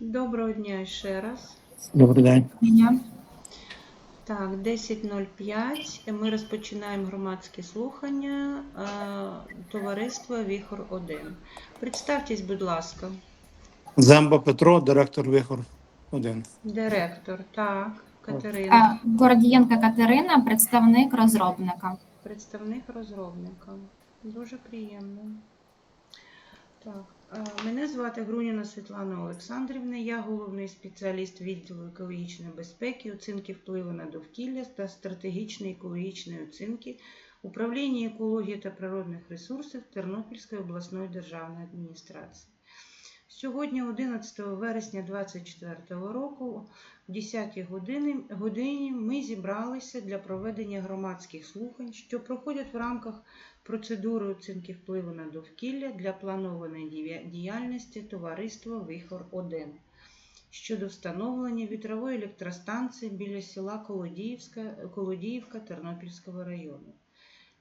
Доброго дня ще раз. Добрий день. Дня. Так, 10.05. Ми розпочинаємо громадські слухання е, товариства Віхор 1. Представтесь, будь ласка, Земба Петро, директор Вихор 1. директор. Так, Катерина, Гордієнка Катерина, представник розробника. представник розробника. Дуже приємно. Так, мене звати Груніна Світлана Олександрівна. Я головний спеціаліст відділу екологічної безпеки, оцінки впливу на довкілля та стратегічної екологічної оцінки управління екології та природних ресурсів Тернопільської обласної державної адміністрації. Сьогодні, 11 вересня 2024 року, в 10 годині, ми зібралися для проведення громадських слухань, що проходять в рамках процедури оцінки впливу на довкілля для планованої діяльності товариства Вихор 1 щодо встановлення вітрової електростанції біля села Колодіївка Тернопільського району.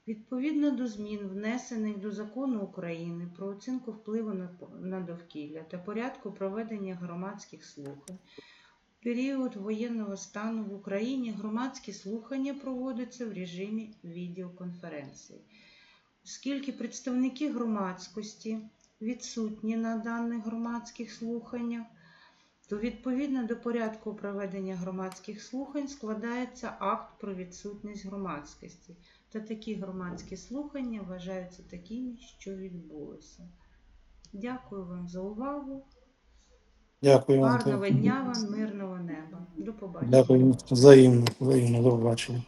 Відповідно до змін, внесених до закону України про оцінку впливу на, довкілля та порядку проведення громадських слухань, в період воєнного стану в Україні громадські слухання проводяться в режимі відеоконференції. Оскільки представники громадськості відсутні на даних громадських слуханнях, то відповідно до порядку проведення громадських слухань складається акт про відсутність громадськості, та такі громадські слухання вважаються такими, що відбулися. Дякую вам за увагу. Дякую вам. Гарного дня вам, мирного неба. До побачення. Дякую. Взаємно. Взаємно. До побачення.